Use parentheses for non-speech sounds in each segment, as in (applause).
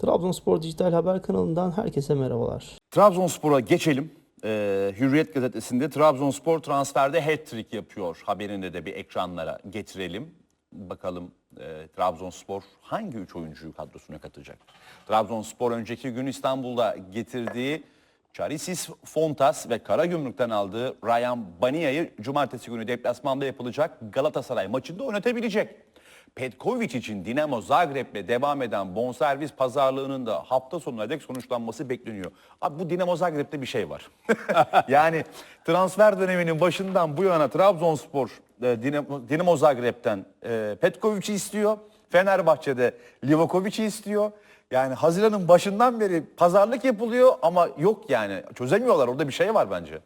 Trabzonspor Dijital Haber kanalından herkese merhabalar. Trabzonspor'a geçelim. Ee, Hürriyet gazetesinde Trabzonspor transferde hat-trick yapıyor. Haberini de bir ekranlara getirelim. Bakalım e, Trabzonspor hangi üç oyuncuyu kadrosuna katacak? Trabzonspor önceki gün İstanbul'da getirdiği Charisis Fontas ve Karagümrük'ten aldığı Ryan Bania'yı cumartesi günü deplasmanda yapılacak Galatasaray maçında oynatabilecek. Petkovic için Dinamo Zagreb'le devam eden bonservis pazarlığının da hafta sonuna dek sonuçlanması bekleniyor. Abi bu Dinamo Zagreb'te bir şey var. (laughs) yani transfer döneminin başından bu yana Trabzonspor e, Dinamo, Dinamo Zagreb'ten e, Petkovic'i istiyor. Fenerbahçe'de Livakovic'i istiyor. Yani Haziran'ın başından beri pazarlık yapılıyor ama yok yani çözemiyorlar. Orada bir şey var bence.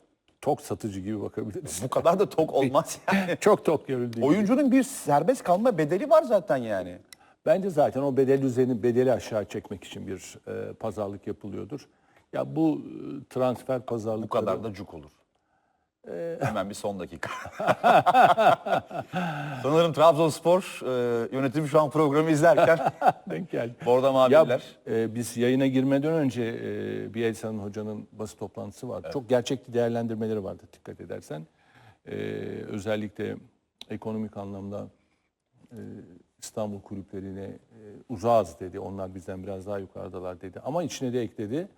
Tok satıcı gibi bakabiliriz. Bu kadar da tok olmaz (laughs) yani. Çok tok görüldüğü gibi. Oyuncunun bir serbest kalma bedeli var zaten yani. Bence zaten o bedel üzerine bedeli aşağı çekmek için bir e, pazarlık yapılıyordur. Ya bu e, transfer pazarlıkları... Bu kadar da cuk olur. Hemen bir son dakika. (laughs) Sanırım Trabzonspor e, yönetimi şu an programı izlerken (laughs) denk geldi. Borda Ya Maviler. e, biz yayına girmeden önce e, Bielsa'nın hocanın basın toplantısı vardı. Çok gerçekçi değerlendirmeleri vardı dikkat edersen. E, özellikle ekonomik anlamda e, İstanbul kulüplerine e, uzağız dedi. Onlar bizden biraz daha yukarıdalar dedi. Ama içine de ekledi.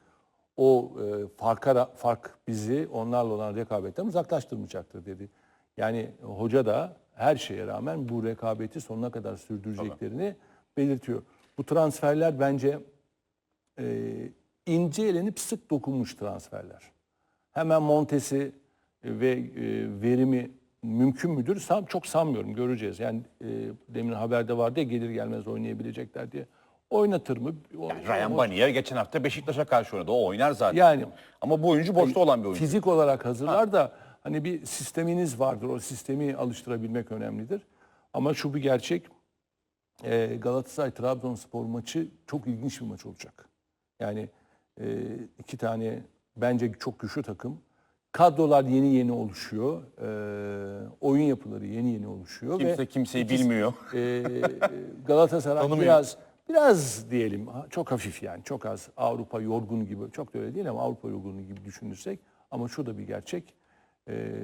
O e, farka, fark bizi onlarla olan rekabetten uzaklaştırmayacaktır dedi. Yani hoca da her şeye rağmen bu rekabeti sonuna kadar sürdüreceklerini belirtiyor. Bu transferler bence e, ince elenip sık dokunmuş transferler. Hemen montesi ve e, verimi mümkün müdür? Sam, çok sanmıyorum. Göreceğiz. Yani e, demin haberde vardı ya gelir gelmez oynayabilecekler diye. Oynatır mı? O- Ryan o- Banier geçen hafta Beşiktaş'a karşı oynadı. O oynar zaten. Yani Ama bu oyuncu boşta olan bir oyuncu. Fizik olarak hazırlar da hani bir sisteminiz vardır. O sistemi alıştırabilmek önemlidir. Ama şu bir gerçek. e, Galatasaray Trabzonspor maçı çok ilginç bir maç olacak. Yani e, iki tane bence çok güçlü takım. Kadrolar yeni yeni oluşuyor. E, oyun yapıları yeni yeni oluşuyor. Kimse ve kimseyi ikisi- bilmiyor. e, Galatasaray (laughs) Tanımıyor. biraz biraz diyelim çok hafif yani çok az Avrupa yorgunu gibi çok da öyle değil ama Avrupa yorgunu gibi düşünürsek ama şu da bir gerçek. E,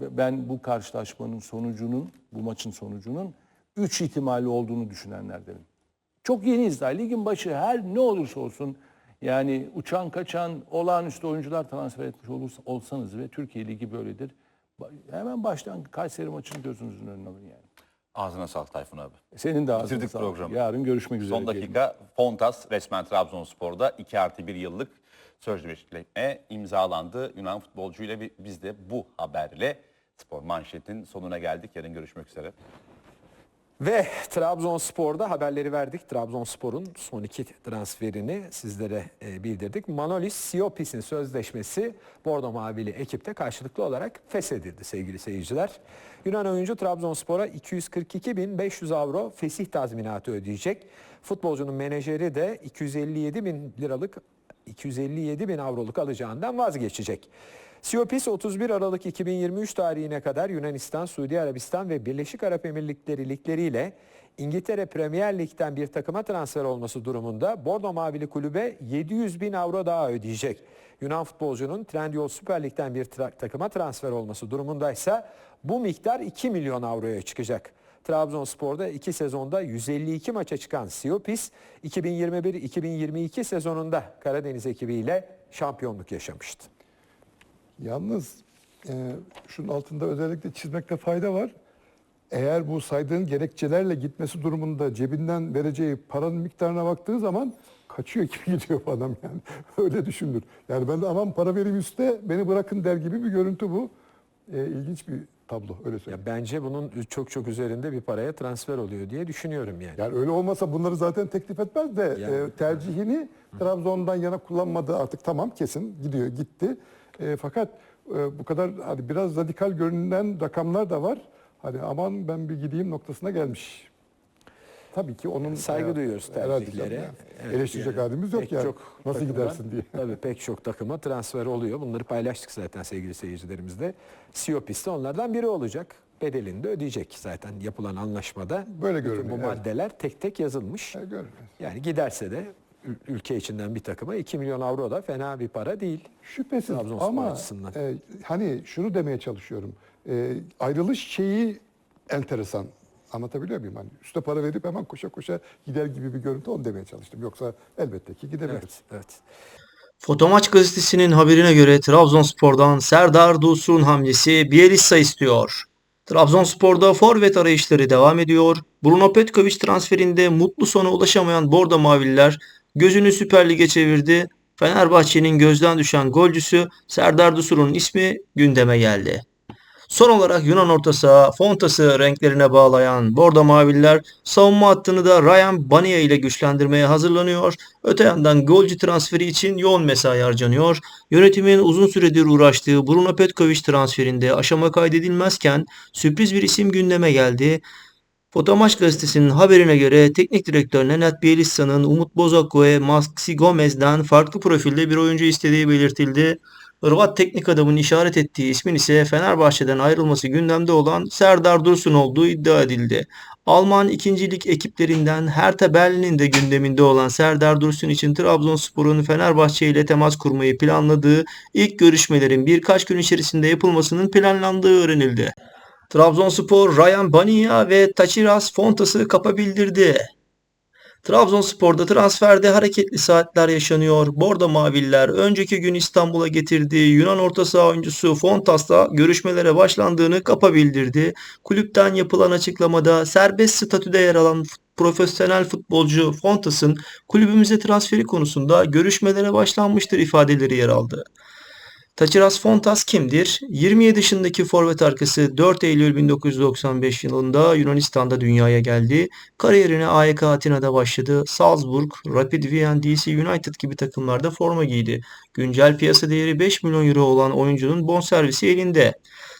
ben bu karşılaşmanın sonucunun bu maçın sonucunun 3 ihtimali olduğunu düşünenlerdenim. Çok yeniyiz daha. Ligin başı her ne olursa olsun yani uçan kaçan olağanüstü oyuncular transfer etmiş olursa, olsanız ve Türkiye Ligi böyledir. Hemen baştan Kayseri maçını gözünüzün önüne alın yani. Ağzına sağlık Tayfun abi. Senin de ağzına Bitirdik sağlık. programı. Yarın görüşmek üzere. Son diyelim. dakika Fontas resmen Trabzonspor'da 2 artı 1 yıllık sözleşme imzalandı. Yunan futbolcuyla biz de bu haberle spor manşetin sonuna geldik. Yarın görüşmek üzere. Ve Trabzonspor'da haberleri verdik. Trabzonspor'un son iki transferini sizlere e, bildirdik. Manolis Siopis'in sözleşmesi Bordo Mavili ekipte karşılıklı olarak feshedildi sevgili seyirciler. Yunan oyuncu Trabzonspor'a 242.500 avro fesih tazminatı ödeyecek. Futbolcunun menajeri de 257 bin liralık 257 bin avroluk alacağından vazgeçecek. Siopis 31 Aralık 2023 tarihine kadar Yunanistan, Suudi Arabistan ve Birleşik Arap Emirlikleri ligleriyle İngiltere Premier Lig'den bir takıma transfer olması durumunda Bordo Mavili kulübe 700 bin avro daha ödeyecek. Yunan futbolcunun Trendyol Süper Lig'den bir tra- takıma transfer olması durumundaysa bu miktar 2 milyon avroya çıkacak. Trabzonspor'da iki sezonda 152 maça çıkan Siopis 2021-2022 sezonunda Karadeniz ekibiyle şampiyonluk yaşamıştı. Yalnız e, şunun altında özellikle çizmekte fayda var. Eğer bu saydığın gerekçelerle gitmesi durumunda cebinden vereceği paranın miktarına baktığı zaman kaçıyor gibi (laughs) gidiyor adam yani. (laughs) Öyle düşünülür. Yani ben de aman para vereyim üste beni bırakın der gibi bir görüntü bu. E, ilginç bir tablo öyle söyleyeyim. Ya bence bunun çok çok üzerinde bir paraya transfer oluyor diye düşünüyorum yani. Yani öyle olmasa bunları zaten teklif etmez de Yani. e, tercihini Trabzon'dan yana kullanmadı artık tamam kesin gidiyor gitti. E, fakat e, bu kadar hadi biraz radikal görünen rakamlar da var. Hani aman ben bir gideyim noktasına gelmiş. Tabii ki onun Saygı e, duyuyoruz tercihlere. yani. Evet, Eleştirecek yani halimiz yok pek yani. çok Nasıl takıma- gidersin diye. Tabii pek çok takıma transfer oluyor. Bunları paylaştık zaten sevgili seyircilerimizle. Siopis de onlardan biri olacak. Bedelini de ödeyecek zaten yapılan anlaşmada. Böyle görünüyor, Bu evet. maddeler tek tek yazılmış. E, görünüyor. Yani giderse de ül- ülke içinden bir takıma 2 milyon avro da fena bir para değil. Şüphesiz Trabzonspor ama açısından. e, hani şunu demeye çalışıyorum. E, ayrılış şeyi enteresan. Anlatabiliyor muyum? Hani üste para verip hemen koşa koşa gider gibi bir görüntü onu demeye çalıştım. Yoksa elbette ki gidebilir. Evet, evet. Fotomaç gazetesinin haberine göre Trabzonspor'dan Serdar Dursun hamlesi Bielitsa istiyor. Trabzonspor'da forvet arayışları devam ediyor. Bruno Petkovic transferinde mutlu sona ulaşamayan Bordo Mavililer gözünü Süper Lig'e çevirdi. Fenerbahçe'nin gözden düşen golcüsü Serdar Dursun'un ismi gündeme geldi. Son olarak Yunan orta saha Fontas'ı renklerine bağlayan Bordo Mavililer savunma hattını da Ryan Bania ile güçlendirmeye hazırlanıyor. Öte yandan golcü transferi için yoğun mesai harcanıyor. Yönetimin uzun süredir uğraştığı Bruno Petkovic transferinde aşama kaydedilmezken sürpriz bir isim gündeme geldi. Fotomaç gazetesinin haberine göre teknik direktör Nenad Bielitsa'nın Umut Bozok ve Maxi Gomez'den farklı profilde bir oyuncu istediği belirtildi. Hırvat teknik adamın işaret ettiği ismin ise Fenerbahçe'den ayrılması gündemde olan Serdar Dursun olduğu iddia edildi. Alman ikincilik ekiplerinden Hertha Berlin'in de gündeminde olan Serdar Dursun için Trabzonspor'un Fenerbahçe ile temas kurmayı planladığı ilk görüşmelerin birkaç gün içerisinde yapılmasının planlandığı öğrenildi. Trabzonspor Ryan Bania ve Tachiras Fontas'ı kapa bildirdi. Trabzonspor'da transferde hareketli saatler yaşanıyor. Bordo Maviller önceki gün İstanbul'a getirdiği Yunan orta saha oyuncusu Fontas'la görüşmelere başlandığını kapa bildirdi. Kulüpten yapılan açıklamada serbest statüde yer alan profesyonel futbolcu Fontas'ın kulübümüze transferi konusunda görüşmelere başlanmıştır ifadeleri yer aldı. Tachiras Fontas kimdir? 27 yaşındaki forvet arkası 4 Eylül 1995 yılında Yunanistan'da dünyaya geldi. Kariyerine AEK Atina'da başladı. Salzburg, Rapid Wien, DC United gibi takımlarda forma giydi. Güncel piyasa değeri 5 milyon euro olan oyuncunun bonservisi elinde.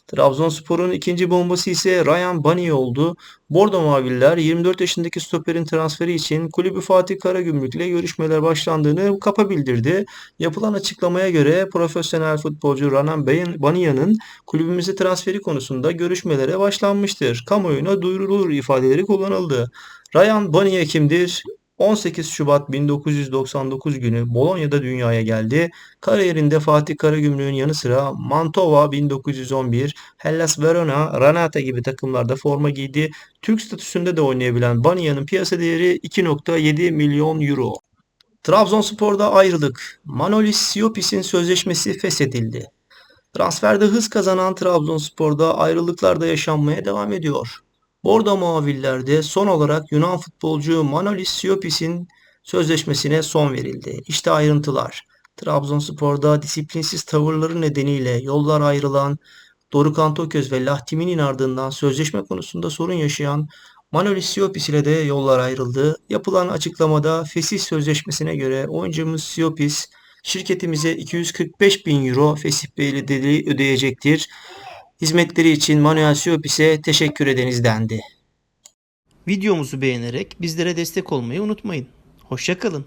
Trabzonspor'un ikinci bombası ise Ryan Bani oldu. Bordo Maviller 24 yaşındaki stoperin transferi için kulübü Fatih Karagümrük ile görüşmeler başlandığını kapa bildirdi. Yapılan açıklamaya göre profesyonel futbolcu Ranan Baniya'nın kulübümüze transferi konusunda görüşmelere başlanmıştır. Kamuoyuna duyurulur ifadeleri kullanıldı. Ryan Bania kimdir? 18 Şubat 1999 günü Bolonya'da dünyaya geldi. Kariyerinde Fatih Karagümrük'ün yanı sıra Mantova 1911, Hellas Verona, Ranata gibi takımlarda forma giydi. Türk statüsünde de oynayabilen Bania'nın piyasa değeri 2.7 milyon euro. Trabzonspor'da ayrılık. Manolis Siopis'in sözleşmesi feshedildi. Transferde hız kazanan Trabzonspor'da ayrılıklar da yaşanmaya devam ediyor. Bordo Mavillerde son olarak Yunan futbolcu Manolis Siopis'in sözleşmesine son verildi. İşte ayrıntılar. Trabzonspor'da disiplinsiz tavırları nedeniyle yollar ayrılan Dorukhan Toköz ve Lahtimi'nin ardından sözleşme konusunda sorun yaşayan Manolis Siopis ile de yollar ayrıldı. Yapılan açıklamada fesih sözleşmesine göre oyuncumuz Siopis şirketimize 245 bin euro fesih bedeli ödeyecektir. Hizmetleri için Manuel Siopis'e teşekkür ederiz dendi. Videomuzu beğenerek bizlere destek olmayı unutmayın. Hoşçakalın.